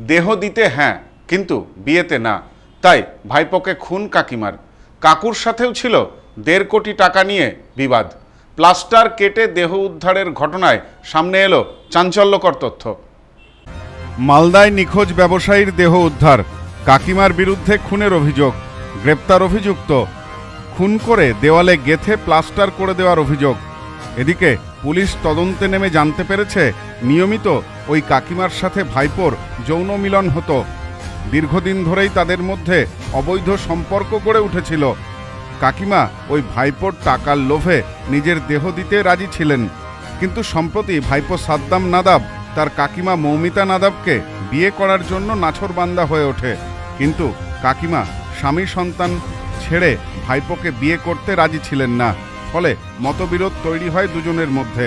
দেহ দিতে হ্যাঁ কিন্তু বিয়েতে না। তাই ভাইপোকে খুন কাকিমার। কাকুর সাথেও ছিল দেড় কোটি টাকা নিয়ে বিবাদ। প্লাস্টার কেটে দেহ উদ্ধারের ঘটনায় সামনে এলো চাঞ্চল্যকর তথ্য। মালদায় নিখোঁজ ব্যবসায়ীর দেহ উদ্ধার, কাকিমার বিরুদ্ধে খুনের অভিযোগ, গ্রেপ্তার অভিযুক্ত। খুন করে দেওয়ালে গেথে প্লাস্টার করে দেওয়ার অভিযোগ। এদিকে পুলিশ তদন্তে নেমে জানতে পেরেছে, নিয়মিত ওই কাকিমার সাথে ভাইপোর যৌন মিলন হতো। দীর্ঘদিন ধরেই তাদের মধ্যে অবৈধ সম্পর্ক গড়ে উঠেছিল। কাকিমা ওই ভাইপোর টাকার লোভে নিজের দেহ দিতে রাজি ছিলেন, কিন্তু সম্প্রতি ভাইপো সাদ্দাম নাদাব তার কাকিমা মৌমিতা নাদাবকে বিয়ে করার জন্য নাছরবান্দা হয়ে ওঠে। কিন্তু কাকিমা স্বামী সন্তান ছেড়ে ভাইপোকে বিয়ে করতে রাজি ছিলেন না, ফলে মতবিরোধ তৈরি হয় দুজনের মধ্যে।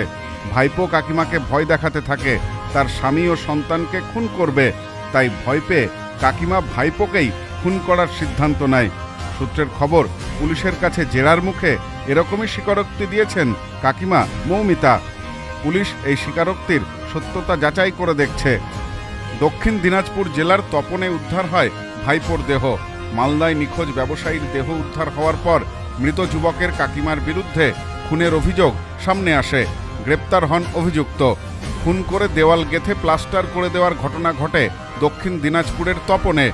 ভাইপো কাকিমাকে ভয় দেখাতে থাকে তার স্বামী ও সন্তানকে খুন করবে। তাই ভয় পেয়ে কাকিমা ভাইপোকেই খুন করার সিদ্ধান্ত নেয়। সূত্রের খবর, পুলিশের কাছে জেরার মুখে এরকমই স্বীকারোক্তি দিয়েছেন কাকিমা মৌমিতা। পুলিশ এই স্বীকারোক্তির সত্যতা যাচাই করে দেখছে। দক্ষিণ দিনাজপুর জেলার তপনে উদ্ধার হয় ভাইপোর দেহ। মালদায় নিখোঁজ ব্যবসায়ীর দেহ উদ্ধার হওয়ার পর মৃত যুবকের কাকিমার বিরুদ্ধে খুনের অভিযোগ সামনে আসে। গ্রেপ্তার হন অভিযুক্ত। খুন করে দেওয়াল গেথে প্লাস্টার করে দেওয়ার ঘটনা ঘটে দক্ষিণ দিনাজপুরের তপনে।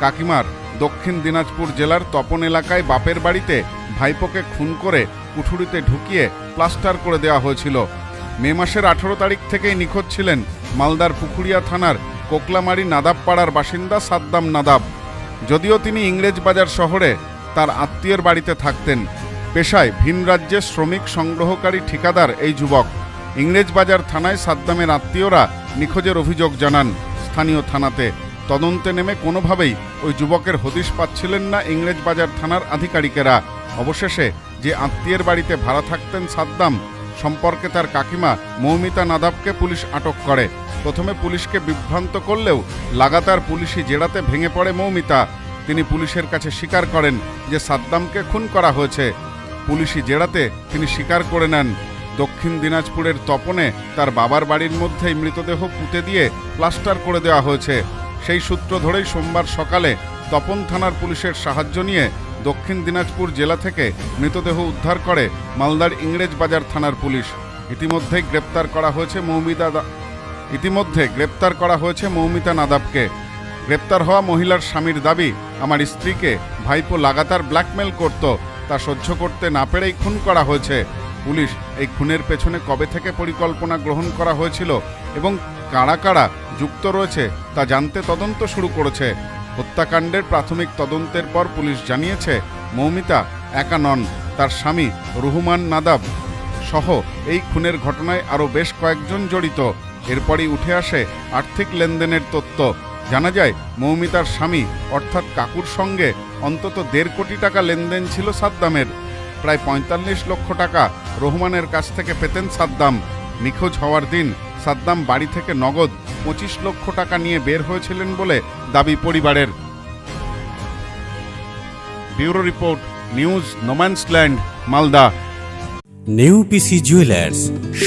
কাকিমার দক্ষিণ দিনাজপুর জেলার তপন এলাকায় বাপের বাড়িতে ভাইপোকে খুন করে কুঠুরিতে ঢুকিয়ে প্লাস্টার করে দেওয়া হয়েছিল। মে মাসের আঠেরো তারিখ থেকেই নিখোঁজ ছিলেন মালদার পুকুরিয়া থানার কোকলামারি নাদাবপাড়ার বাসিন্দা সাদ্দাম নাদাব। যদিও তিনি ইংরেজ বাজার শহরে তার আত্মীয়ের বাড়িতে থাকতেন। পেশায় ভিন রাজ্যে শ্রমিক সংগ্রহকারী ঠিকাদার এই যুবক। ইংরেজ বাজার থানায় সাদ্দামের আত্মীয়রা নিখোঁজের অভিযোগ জানান। স্থানীয় থানাতে তদন্তে নেমে কোনোভাবেই ওই যুবকের হদিশ পাচ্ছিলেন না ইংরেজ বাজার থানার আধিকারিকেরা। অবশেষে যে আত্মীয়ের বাড়িতে ভাড়া থাকতেন সাদ্দাম, সম্পর্কে তার কাকিমা মৌমিতা নাদাবকে পুলিশ আটক করে। প্রথমে পুলিশকে বিভ্রান্ত করলেও লাগাতার পুলিশি জেরাতে ভেঙে পড়ে মৌমিতা। তিনি পুলিশের কাছে স্বীকার করেন যে সাদ্দামকে খুন করা হয়েছে। পুলিশি জেরাতে তিনি স্বীকার করে নেন। দক্ষিণ দিনাজপুরের তপনে তার বাবার বাড়ির মধ্যেই মৃতদেহ পুঁতে দিয়ে প্লাস্টার করে দেওয়া হয়েছে। সেই সূত্র ধরেই সোমবার সকালে তপন থানার পুলিশের সাহায্য নিয়ে দক্ষিণ দিনাজপুর জেলা থেকে মৃতদেহ উদ্ধার করে মালদার ইংরেজ বাজার থানার পুলিশ। ইতিমধ্যেই গ্রেপ্তার করা হয়েছে মৌমিতা ইতিমধ্যে গ্রেপ্তার করা হয়েছে মৌমিতা নাদাবকে। গ্রেপ্তার হওয়া মহিলার স্বামীর দাবি, আমার স্ত্রীকে ভাইপো লাগাতার ব্ল্যাকমেল করত, তা সহ্য করতে না পেরেই খুন করা হয়েছে। পুলিশ এই খুনের পেছনে কবে থেকে পরিকল্পনা গ্রহণ করা হয়েছিল এবং কারা কারা যুক্ত রয়েছে তা জানতে তদন্ত শুরু করেছে। হত্যাকাণ্ডের প্রাথমিক তদন্তের পর পুলিশ জানিয়েছে, মৌমিতা একা নন, তার স্বামী রুহুমান নাদাব সহ এই খুনের ঘটনায় আরও বেশ কয়েকজন জড়িত। এরপরই উঠে আসে আর্থিক লেনদেনের তথ্য। জানা যায়, মৌমিতার স্বামী অর্থাৎ কাকুর সঙ্গে অন্তত দেড় কোটি টাকা লেনদেন ছিল সাদ্দামের। প্রায় পঁয়তাল্লিশ লক্ষ টাকা রহমানের কাছ থেকে পেতেন সাদ্দাম। নিখোঁজ হওয়ার দিন সাদ্দাম বাড়ি থেকে নগদ পঁচিশ লক্ষ টাকা নিয়ে বের হয়েছিলেন বলে দাবি পরিবারের। Bureau report news no man's land Malda. New PC jewellers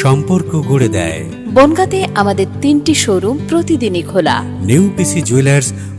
সম্পর্ক গড়ে দেয়। বনগাঁতে আমাদের তিনটি শোরুম প্রতিদিনই খোলা। New PC jewellers